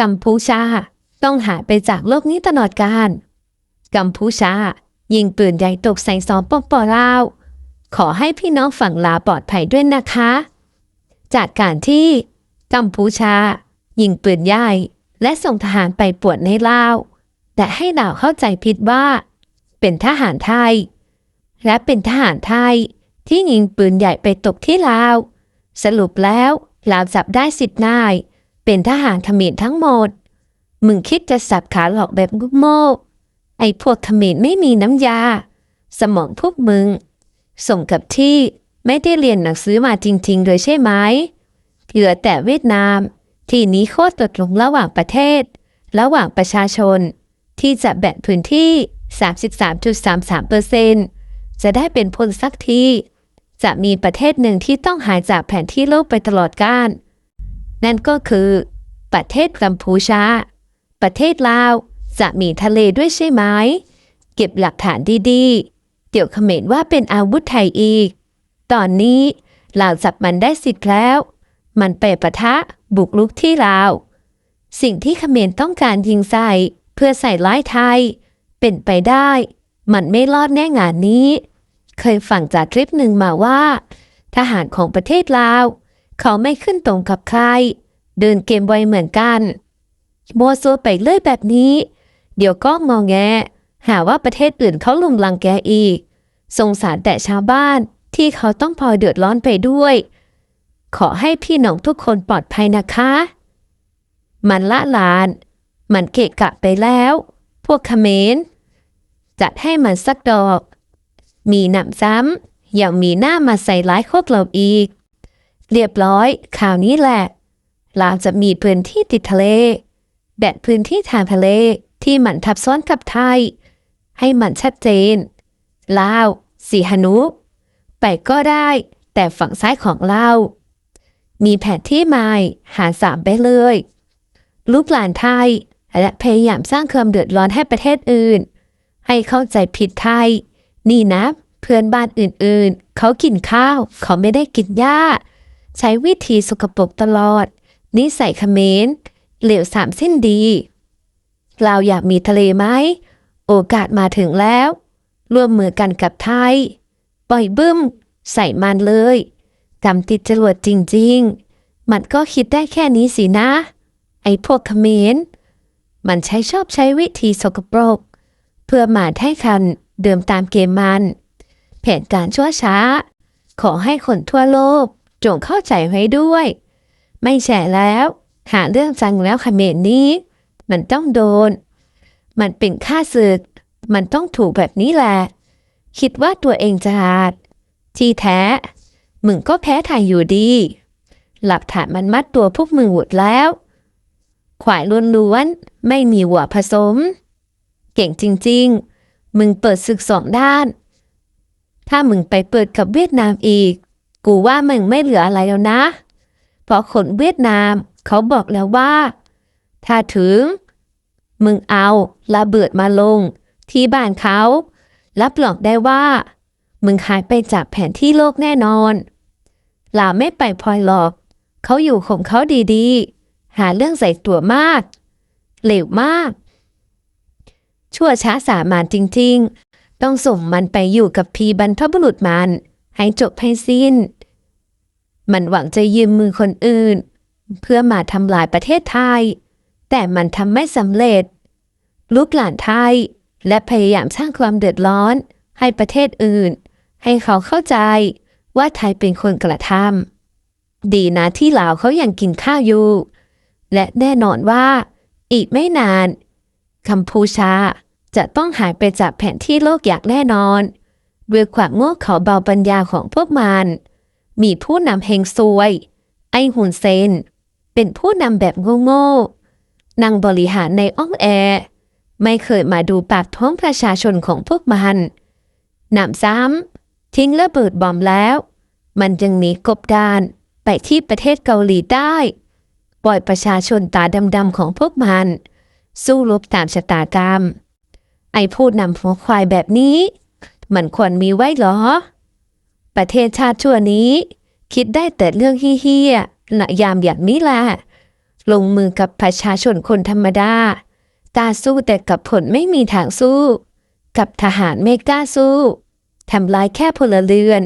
กัมพูชา ต้องหายไปจากโลกนี้ตลอดกาลกัมพูชา ยิงปืนใหญ่ตกใส่สองปปลาว ขอให้พี่น้องฝั่งลาวปลอดภัยด้วยนะคะ จากการที่กัมพูชา ยิงปืนใหญ่และส่งทหารไปปวดในลาว แต่ให้ลาวเข้าใจผิดว่า เป็นทหารไทย และเป็นทหารไทยที่ยิงปืนใหญ่ไปตกที่ลาว สรุปแล้วลาวจับได้สิบนาย เป็นทหารเขมรทั้งหมด มึงคิดจะสับขาหลอกแบบงุกโม่ไอ้พวกเขมรไม่มีน้ำยา สมองพวกมึง สมกับที่ไม่ได้เรียนหนังสือมาจริงๆเลยใช่ไหมเหลือแต่เวียดนาม ที่หนี้โคตรตกลงระหว่างประเทศ ระหว่างประชาชน ที่จะแบ่งพื้นที่ 33.33%จะได้เป็นพลสักทีจะมีประเทศหนึ่งที่ต้องหายจากแผนที่โลกไปตลอดกาล นั่นก็คือ ประเทศกัมพูชา ประเทศลาวจะมีทะเลด้วยใช่ไหม เก็บหลักฐานดีๆ เดี๋ยวเขมรว่าเป็นอาวุธไทยอีก ตอนนี้ลาวจับมันได้สิทธิ์แล้ว มันไปประทะบุกลุกที่ลาว สิ่งที่เขมรต้องการยิงใส่เพื่อใส่ร้ายไทย เป็นไปได้ มันไม่รอดแน่งานนี้ เคยฟังจากคลิปหนึ่งมาว่า ทหารของประเทศลาว เขาไม่ขึ้นตรงกับใคร เดินเกมไวเหมือนกันโมวซัวไปเรื่อยแบบนี้ เดี๋ยวก็มองแงหาว่าประเทศอื่นเขาลุมลังแกอีก สงสารแต่ชาวบ้านที่เขาต้องพลอยเดือดร้อนไปด้วย ขอให้พี่น้องทุกคนปลอดภัยนะคะ มันละลาน มันเกะกะไปแล้ว พวกเขมรจัดให้มันสักดอก มีหนำซ้ำยังมีหน้ามาใส่ร้ายพวกเราอีก เรียบร้อยข่าวนี้แหละลาจะมีพื้นที่ติดทะเล แบ่งพื้นที่ทางทะเลที่มันทับซ้อนกับไทย ให้มันชัดเจน ลาว สีหนุไปก็ได้แต่ฝั่งซ้ายของเรามีแผนที่ใหม่หาสามไปเลย ลูกหลานไทย และพยายามสร้างความเดือดร้อนให้ประเทศอื่น ให้เข้าใจผิดไทย นี่นะ เพื่อนบ้านอื่นๆ เขากินข้าว เขาไม่ได้กินหญ้า ใช้วิธีสกปรกตลอด นิสัยเขมรเหลวสามสิ้นดีเราอยากมีทะเลไหม โอกาสมาถึงแล้ว ร่วมมือกันกับไทย ปล่อยบึ้ม ใส่มันเลยกำติดจรวดจริง ๆ มันก็คิดได้แค่นี้สินะ ไอ้พวกเขมรมันใช้ชอบใช้วิธีสกปรก เพื่อมาให้คันเดิมตามเกมมัน แผนการชั่วช้า ขอให้คนทั่วโลก จงเข้าใจไว้ด้วย ไม่แฉแล้ว หาเรื่องจังแล้วเขมรนี้ มันต้องโดน มันเป็นค่าศึก มันต้องถูกแบบนี้แหละ คิดว่าตัวเองจะหาดที่แท้ มึงก็แพ้ไทยอยู่ดี หลักฐานมันมัดตัวพวกมึงหมดแล้ว ขวายล้วนๆไม่มีหัวผสม เก่งจริง ๆ มึงเปิดศึกสองด้าน ถ้ามึงไปเปิดกับเวียดนามอีก กูว่ามึงไม่เหลืออะไรแล้วนะ เพราะคนเวียดนามเขาบอกแล้วว่า ถ้าถึง มึงเอาระเบิดมาลง ที่บ้านเขารับรองได้ว่า มึงหายไปจากแผนที่โลกแน่นอนลาไม่ไปพลอยหรอก เขาอยู่ของเขาดีๆ หาเรื่องใส่ตัวมาก เหลวมาก ชั่วช้าสามานจริงๆ ต้องส่งมันไปอยู่กับพีบรรพบุรุษมัน ให้จบให้สิ้น มันหวังจะยืมมือคนอื่น เพื่อมาทำลายประเทศไทย แต่มันทำไม่สำเร็จ ลูกหลานไทย และพยายามสร้างความเดือดร้อน ให้ประเทศอื่น ให้เขาเข้าใจว่าไทยเป็นคนกระทำดีนะที่ลาวเขายังกินข้าวอยู่ และแน่นอนว่า อีกไม่นานกัมพูชาจะต้องหายไปจากแผนที่โลกอย่างแน่นอน ด้วยความโง่เขลาเบาปัญญาของพวกมัน มีผู้นำเฮงซวย ไอหุนเซน เป็นผู้นำแบบโง่ๆนั่งบริหารในอ้องแอร์ไม่เคยมาดูปากท้องประชาชนของพวกมันหนำซ้ำทิ้งระเบิดบอมแล้ว มันยังหนีกบดานไปที่ประเทศเกาหลีใต้ ปล่อยประชาชนตาดำๆของพวกมัน สู้รบตามชะตากรรม ไอพูดนำหัวควายแบบนี้ มันควรมีไว้เหรอ ประเทศชาติชั่วนี้ คิดได้แต่เรื่องเฮี้ยๆนะยามอย่างนี้แหละลงมือกับประชาชนคนธรรมดากล้าสู้แต่กับผลไม่มีทางสู้ กับทหารไม่กล้าสู้ทำลายแค่พลเรือน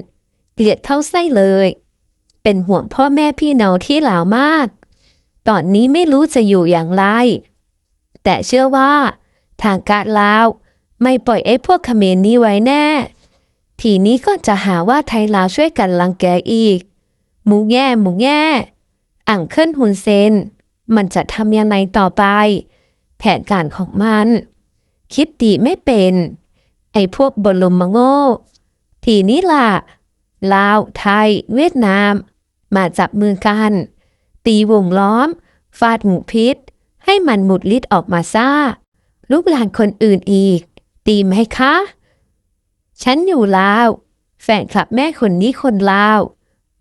เกลียดเท่าไส้เลย เป็นห่วงพ่อแม่พี่น้องที่หลาวมาก ตอนนี้ไม่รู้จะอยู่อย่างไร แต่เชื่อว่า ทางการลาว ไม่ปล่อยไอ้พวกเขมรนี้ไว้แน่ ทีนี้ก็จะหาว่าไทยลาวช่วยกันลังแกอีก หมูแง่หมูแง่อ่างเคิลหุนเซน มันจะทำยังไงต่อไป แผนการของมัน คิดดีไม่เป็น ไอ้พวกบรมมงโง่ทีนี้ล่ะ ลาว ไทย เวียดนาม มาจับมือกัน ตีวงล้อม ฟาดหมูพิษ ให้มันหมุดลิดออกมาซ่า ลูกหลานคนอื่นอีก ตีไหมคะ ฉันอยู่ลาว แฟนคลับแม่คนนี้คนลาว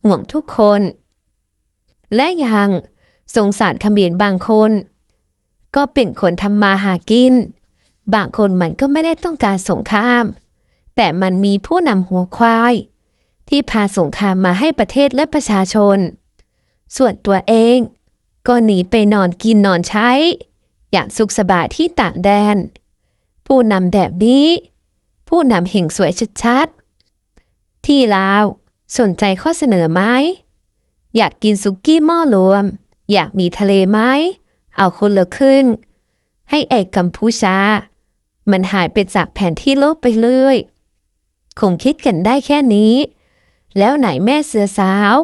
ห่วงทุกคน และยังสงสารเขมรบางคน ก็เป็นคนทำมาหากิน บางคนมันก็ไม่ได้ต้องการสงคราม แต่มันมีผู้นำหัวควาย ที่พาสงครามมาให้ประเทศและประชาชน ส่วนตัวเอง ก็หนีไปนอนกินนอนใช้ อย่างสุขสบายที่ต่างแดน ผู้นำแบบนี้ ผู้นำเห่งสวยชัดๆ ที่ลาว สนใจข้อเสนอไหม อยากกินสุกี้หม้อรวม อยากมีทะเลไหม เอาคนละครึ่ง ให้เอกกัมพูชา มันหายไปจากแผนที่โลกไปเลย คงคิดกันได้แค่นี้ แล้วไหนแม่เสือสาว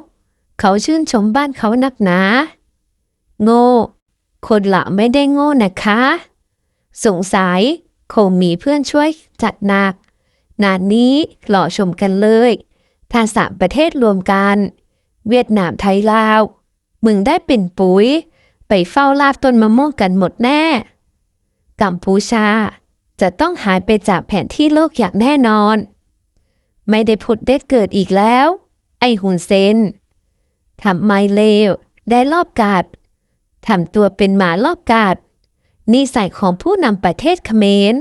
เขาชื่นชมบ้านเขานักหนา โง่ คนละไม่ได้โง่นะคะ สงสัย คงมีเพื่อนช่วยจัดหนักงานนี้หล่อชมกันเลยถ้าสามประเทศรวมกัน เวียดนามไทยลาว มึงได้เป็นปุ๋ย ไปเฝ้าลาบต้นมะม่วงกันหมดแน่ กัมพูชา จะต้องหายไปจากแผนที่โลกอย่างแน่นอน ไม่ได้ผุดได้เกิดอีกแล้ว ไอหุนเซนทำไมเลว ได้รอบกาดทำตัวเป็นหมารอบกาด นิสัยของผู้นำประเทศเขมร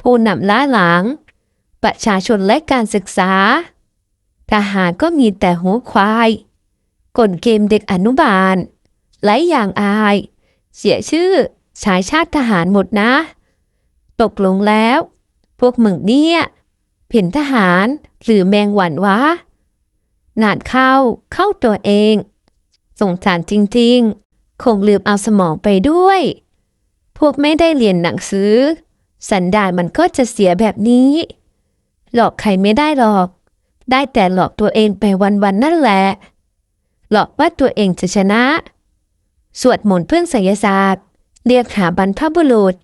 ผู้นำล้าหลัง ประชาชนและการศึกษา ทหารก็มีแต่หัวควายกลเกมเด็กอนุบาลไร้อย่างอาย เสียชื่อชายชาติทหารหมดนะ ตกลงแล้ว พวกมึงเนี่ยเพ่นทหารหรือแมงหวันวะนานเข้าเข้าตัวเอง สงสารจริงๆ คงลืมเอาสมองไปด้วย วกไม่ได้เรียนหนังสือ สันดานมันก็จะเสียแบบนี้ หลอกใครไม่ได้หรอก ได้แต่หลอกตัวเองไปวันๆนั่นแหละ หลอกว่าตัวเองจะชนะ สวดมนต์เพื่อไสยศาสตร์ เรียกหาบรรพบุรุษ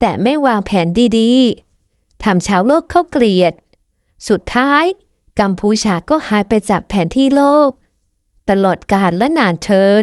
แต่ไม่วางแผนดีๆทำชาวโลกเข้าเกลียด สุดท้าย กัมพูชาก็หายไปจากแผนที่โลก ตลอดกาลและนานเทิน